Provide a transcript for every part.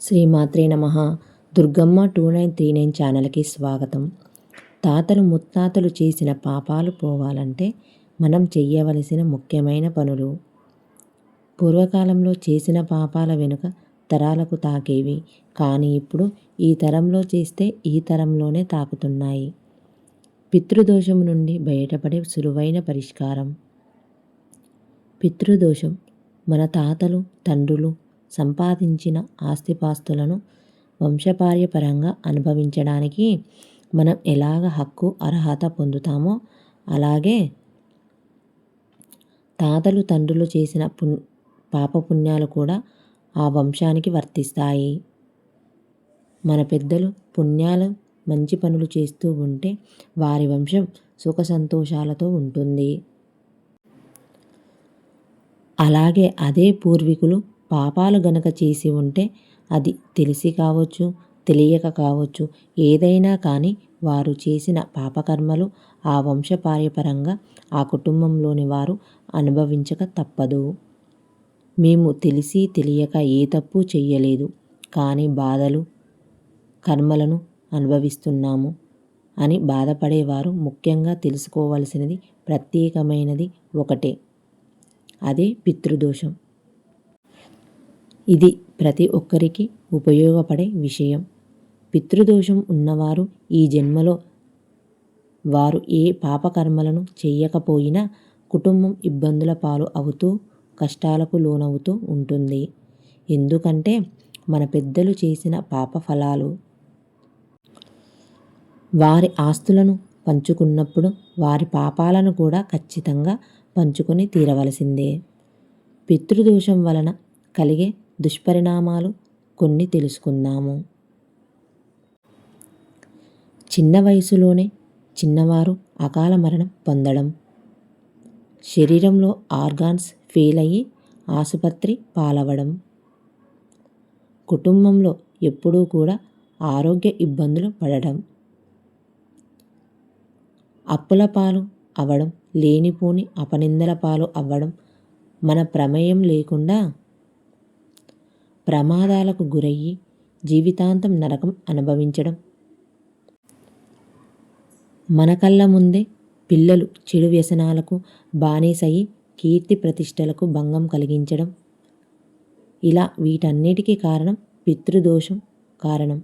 శ్రీమాత్రే నమ. Durgamma two nine three nine ఛానల్కి స్వాగతం. తాతలు ముత్తాతలు చేసిన పాపాలు పోవాలంటే మనం చెయ్యవలసిన ముఖ్యమైన పనులు. పూర్వకాలంలో చేసిన పాపాల వెనుక తరాలకు తాకేవి కానీ ఇప్పుడు ఈ తరంలో చేస్తే ఈ తరంలోనే తాకుతున్నాయి. పితృదోషం నుండి బయటపడే సులువైన పరిష్కారం. పితృదోషం మన తాతలు తండ్రులు సంపాదించిన ఆస్తిపాస్తులను వంశపార్యపరంగా అనుభవించడానికి మనం ఎలాగ హక్కు అర్హత పొందుతామో అలాగే తాతలు తండ్రులు చేసిన పుణ్ పాపపుణ్యాలు కూడా ఆ వంశానికి వర్తిస్తాయి. మన పెద్దలు పుణ్యాలు మంచి పనులు చేస్తూ ఉంటే వారి వంశం సుఖ సంతోషాలతో ఉంటుంది. అలాగే అదే పూర్వీకులు పాపాలు గనక చేసి ఉంటే అది తెలిసి కావచ్చు తెలియక కావచ్చు. ఏదైనా కానీ వారు చేసిన పాపకర్మలు ఆ వంశపార్యపరంగా ఆ కుటుంబంలోని వారు అనుభవించక తప్పదు. మేము తెలిసి తెలియక ఏ తప్పు చెయ్యలేదు. కానీ బాధలు కర్మలను అనుభవిస్తున్నాము అని బాధపడేవారు ముఖ్యంగా తెలుసుకోవలసినది ప్రత్యేకమైనది ఒకటే అదే పితృదోషం. ఇది ప్రతి ఒక్కరికి ఉపయోగపడే విషయం. పితృదోషం ఉన్నవారు ఈ జన్మలో వారు ఏ పాపకర్మలను చేయకపోయినా కుటుంబం ఇబ్బందుల పాలు అవుతూ కష్టాలకు లోనవుతూ ఉంటుంది. ఎందుకంటే మన పెద్దలు చేసిన పాప ఫలాలు వారి ఆస్తులను పంచుకున్నప్పుడు వారి పాపాలను కూడా ఖచ్చితంగా పంచుకొని తీరవలసిందే. పితృదోషం వలన కలిగే దుష్పరిణామాలు కొన్ని తెలుసుకుందాము. చిన్న వయసులోనే చిన్నవారు అకాల మరణం పొందడం. శరీరంలో ఆర్గాన్స్ ఫెయిల్ అయ్యి ఆసుపత్రి పాలవడం. కుటుంబంలో ఎప్పుడూ కూడా ఆరోగ్య ఇబ్బందులు పడడం. అప్పుల పాలు అవ్వడం లేనిపోని అపనిందల పాలు అవ్వడం మన ప్రమేయం లేకుండా ప్రమాదాలకు గురయ్యి జీవితాంతం నరకం అనుభవించడం. మన కళ్ళ ముందే పిల్లలు చెడు వ్యసనాలకు బానిసయి కీర్తి ప్రతిష్టలకు భంగం కలిగించడం. ఇలా వీటన్నిటికీ కారణం పితృదోషం కారణం.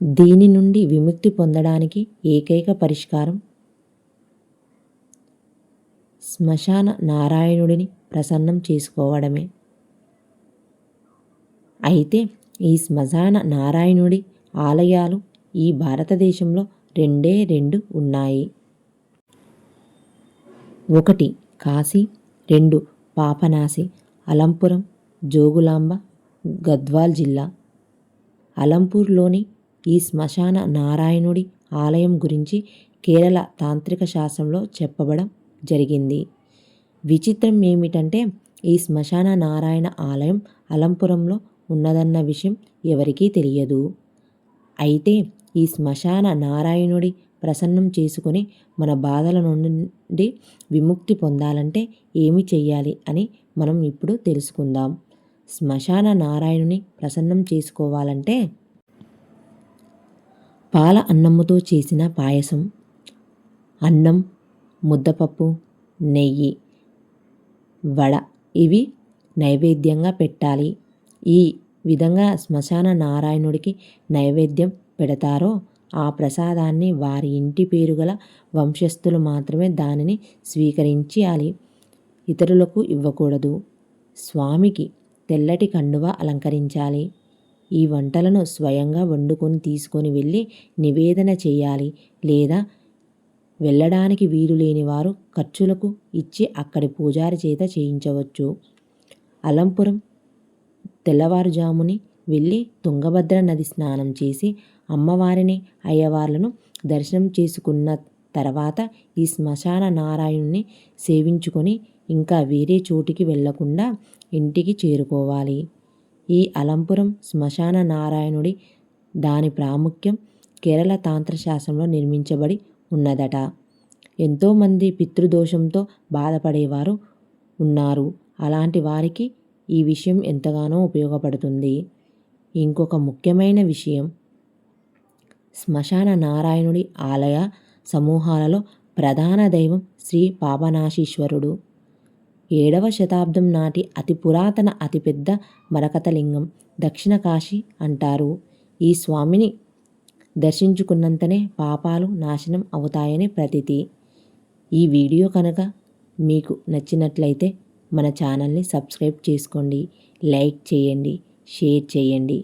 దీని నుండి విముక్తి పొందడానికి ఏకైక పరిష్కారం శ్మశాన నారాయణుడిని ప్రసన్నం చేసుకోవడమే. అయితే ఈ శ్మశాన నారాయణుడి ఆలయాలు ఈ భారతదేశంలో రెండే రెండు ఉన్నాయి. ఒకటి కాశీ రెండు పాపనాసి అలంపురం జోగులాంబ గద్వాల్ జిల్లా. అలంపూర్లోని ఈ శ్మశాన నారాయణుడి ఆలయం గురించి కేరళ తాంత్రిక శాస్త్రంలో చెప్పబడం జరిగింది. విచిత్రం ఏమిటంటే ఈ శ్మశాన నారాయణ ఆలయం అలంపురంలో ఉన్నదన్న విషయం ఎవరికీ తెలియదు. అయితే ఈ శ్మశాన నారాయణుడి ప్రసన్నం చేసుకొని మన బాధల నుండి విముక్తి పొందాలంటే ఏమి చెయ్యాలి అని మనం ఇప్పుడు తెలుసుకుందాం. శ్మశాన నారాయణుని ప్రసన్నం చేసుకోవాలంటే పాల అన్నముతో చేసిన పాయసం అన్నం ముద్దపప్పు నెయ్యి వడ ఇవి నైవేద్యంగా పెట్టాలి. ఈ విధంగా శ్మశాన నారాయణుడికి నైవేద్యం పెడతారో ఆ ప్రసాదాన్ని వారి ఇంటి పేరు గల వంశస్థులు మాత్రమే దానిని స్వీకరించాలి. ఇతరులకు ఇవ్వకూడదు. స్వామికి తెల్లటి కండువ అలంకరించాలి. ఈ వంటలను స్వయంగా వండుకొని తీసుకొని వెళ్ళి నివేదన చేయాలి లేదా వెళ్ళడానికి వీలు లేని వారు ఖర్చులకు ఇచ్చి అక్కడి పూజారి చేత చేయించవచ్చు. అలంపురం తెల్లవారుజాముని వెళ్ళి తుంగభద్ర నది స్నానం చేసి అమ్మవారిని అయ్యవార్లను దర్శనం చేసుకున్న తర్వాత ఈ శ్మశాన నారాయణుని సేవించుకొని ఇంకా వేరే చోటికి వెళ్ళకుండా ఇంటికి చేరుకోవాలి. ఈ అలంపురం శ్మశాన నారాయణుడి దాని ప్రాముఖ్యం కేరళ తాంత్రశాస్త్రంలో నిర్మించబడి ఉన్నదట. ఎంతోమంది పితృదోషంతో బాధపడేవారు ఉన్నారు. అలాంటి వారికి ఈ విషయం ఎంతగానో ఉపయోగపడుతుంది. ఇంకొక ముఖ్యమైన విషయం శ్మశాన నారాయణుడి ఆలయ సమూహాలలో ప్రధాన దైవం శ్రీ పాపనాశీశ్వరుడు. ఏడవ శతాబ్దం నాటి అతి పురాతన అతిపెద్ద మరకతలింగం దక్షిణ కాశీ అంటారు. ఈ స్వామిని దర్శించుకున్నంతనే పాపాలు నాశనం అవుతాయని ప్రతీతి. ఈ వీడియో కనుక మీకు నచ్చినట్లయితే మన ఛానల్ని సబ్స్క్రైబ్ చేసుకోండి లైక్ చేయండి షేర్ చేయండి.